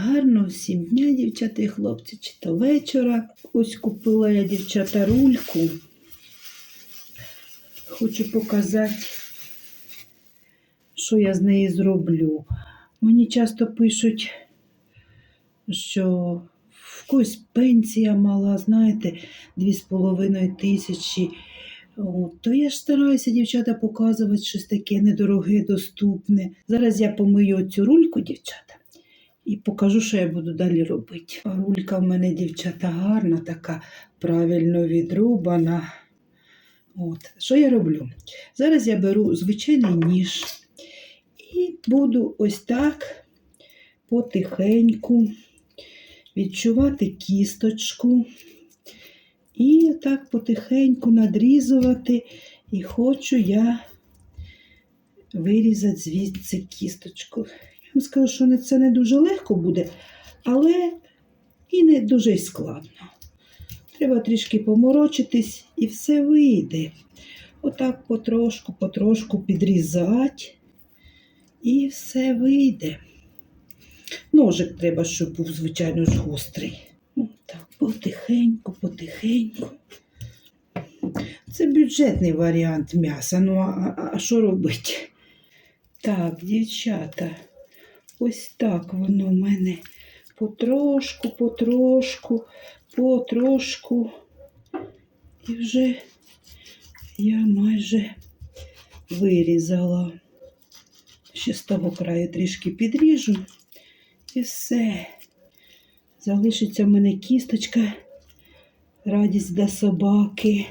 Гарно всім дня, дівчата і хлопці, чи то вечора. Ось купила я дівчата рульку. Хочу показати, що я з неї зроблю. Мені часто пишуть, що в когось пенсія мала, знаєте, 2,5 тисячі. От, то я ж стараюся, дівчата, показувати щось таке недороге, доступне. Зараз я помию цю рульку, дівчата, і покажу, що я буду далі робити. Рулька в мене, дівчата, гарна, така правильно відрубана. От. Що я роблю? Зараз я беру звичайний ніж і буду ось так потихеньку відчувати кісточку. І так потихеньку надрізувати. І хочу я вирізати звідси кісточку. Я вам скажу, що це не дуже легко буде, але і не дуже складно. Треба трішки поморочитись і все вийде. Отак потрошку, потрошку підрізати, і все вийде. Ножик треба, щоб був, звичайно ж, гострий. Ну, так, потихеньку, потихеньку. Це бюджетний варіант м'яса. Ну, а що робити? Так, дівчата, ось так воно в мене потрошку, потрошку, потрошку. І вже я майже вирізала. Ще з того краю трішки підріжу. І все. Залишиться в мене кісточка, радість для собаки.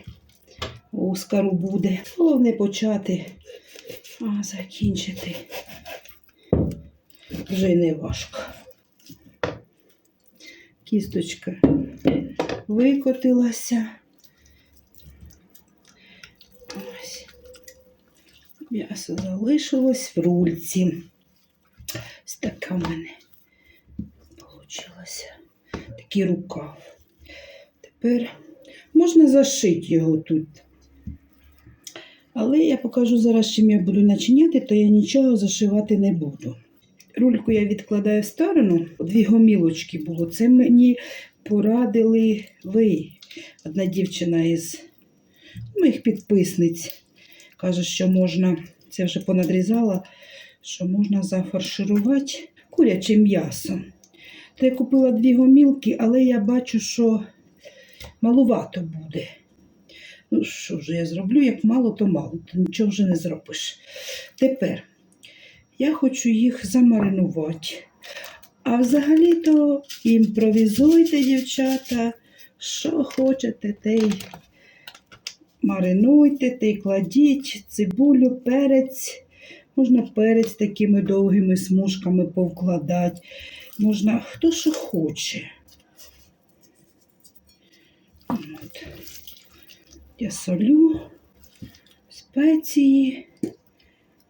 Оскару буде. Головне почати, а закінчити вже й не важко. Кісточка викотилася. Ось. М'ясо залишилось в рульці. Ось така в мене получилася. Такий рукав. Тепер можна зашити його тут. Але я покажу зараз, чим я буду начиняти, то я нічого зашивати не буду. Рульку я відкладаю в сторону. Дві гомілочки було. Це мені порадили ви. Одна дівчина із моїх підписниць каже, що можна, це вже понадрізала, що можна зафарширувати курячим м'ясом. То я купила дві гомілки, але я бачу, що малувато буде. Ну, що ж я зроблю, як мало, то мало, то нічого вже не зробиш. Тепер я хочу їх замаринувати. А взагалі-то імпровізуйте, дівчата, що хочете, те й маринуйте, те й кладіть цибулю, перець. Можна перець такими довгими смужками повкладати. Можна хто що хоче. От. Я солю, спеції.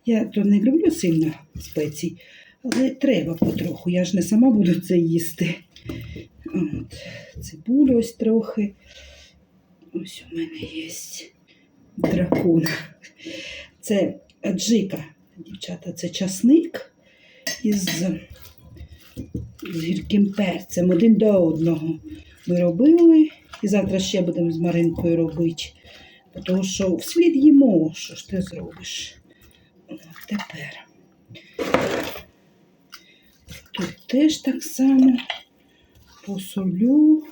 Я то не люблю сильно спецій, але треба потроху. Я ж не сама буду це їсти. От. Цибулю ось трохи. Ось у мене є дракон. Це аджика, дівчата, це часник із, з гірким перцем. Один до одного ми робили. І завтра ще будемо з Маринкою робити. Тому що вслід їмо, що ж ти зробиш. Тепер. Тут теж так само посолю.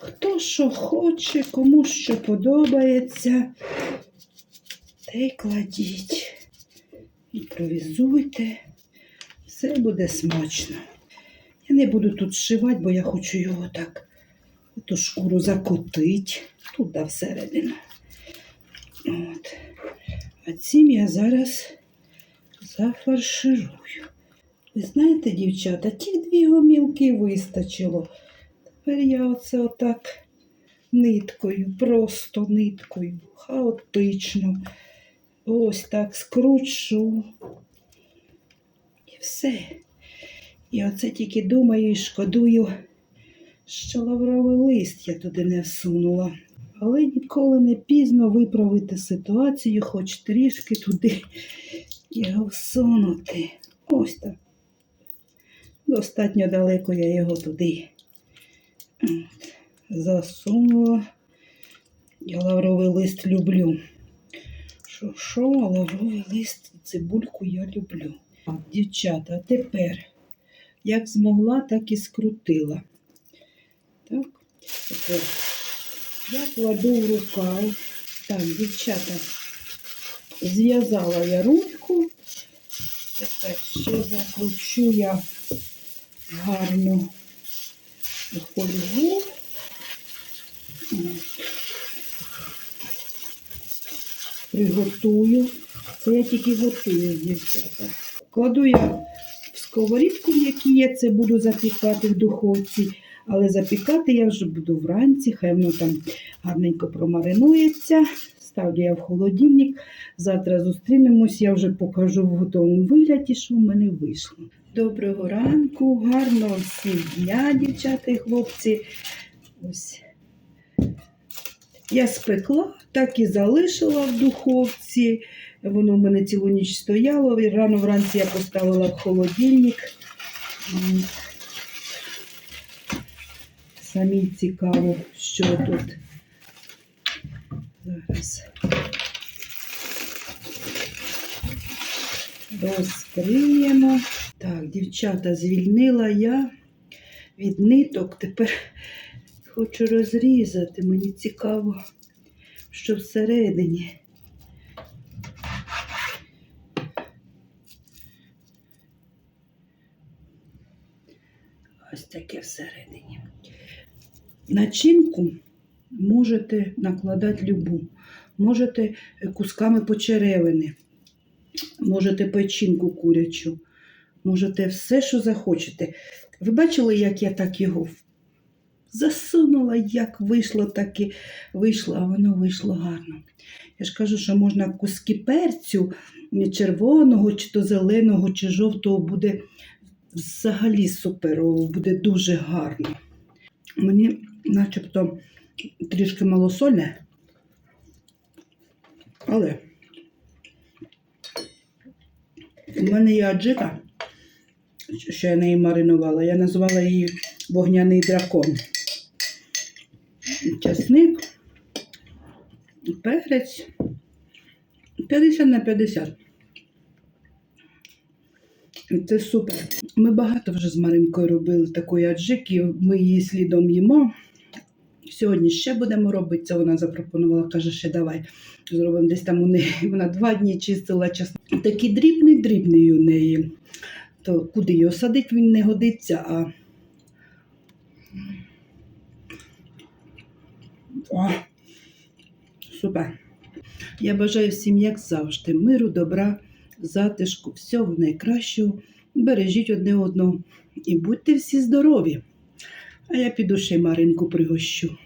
Хто що хоче, кому що подобається, те й кладіть. Імпровізуйте. Все буде смачно. Я не буду тут шивати, бо я хочу його так, ту шкуру закотити туди всередину. От. А цим я зараз зафарширую. Ви знаєте, дівчата, ті дві гомілки вистачило. Тепер я оце отак ниткою, просто ниткою, хаотично. Ось так скручу. І все. І оце тільки думаю і шкодую, що лавровий лист я туди не всунула. Але ніколи не пізно виправити ситуацію, хоч трішки туди його всунути. Ось так. Достатньо далеко я його туди засунула. Я лавровий лист люблю. Що, що, лавровий лист, і цибульку я люблю. Дівчата, тепер як змогла, так і скрутила. Так, тепер я кладу в рукав. Так, дівчата, зв'язала я рульку. Тепер ще закручу я гарну фольгу. Приготую. Це я тільки готую, дівчата. Кладу я в сковорідку, в якій я це буду запікати в духовці. Але запікати я вже буду вранці, хай воно там гарненько промаринується. Ставлю я в холодильник. Завтра зустрінемось, я вже покажу в готовому вигляді, що в мене вийшло. Доброго ранку, гарного всім дня, дівчата і хлопці. Ось. Я спекла, так і залишила в духовці. Воно в мене цілу ніч стояло. Рано вранці я поставила в холодильник. Самі цікаво, що тут. Зараз. Розкриємо. Так, дівчата, звільнила я від ниток. Тепер хочу розрізати. Мені цікаво, що всередині. Ось таке всередині. Начинку можете накладати любу. Можете кусками почеревини, можете печінку курячу, можете все, що захочете. Ви бачили, як я так його засунула, як вийшло, так і вийшло, а воно вийшло гарно. Я ж кажу, що можна куски перцю червоного, чи то зеленого, чи жовтого буде взагалі суперово, буде дуже гарно. Мені начебто трішки малосольне, але у мене є аджика, що я неї маринувала. Я назвала її вогняний дракон. Часник, перець 50 на 50. Це супер. Ми багато вже з Маринкою робили такої аджики, ми її слідом їмо. Сьогодні ще будемо робити. Це вона запропонувала, каже, ще давай зробимо десь там у неї. Вона два дні чистила часник. Такий дрібний, дрібний у неї. То куди його садить, він не годиться, а. О, супер. Я бажаю всім, як завжди, миру, добра, затишку, всього найкращого. Бережіть одне одного і будьте всі здорові. А я піду ще Маринку пригощу.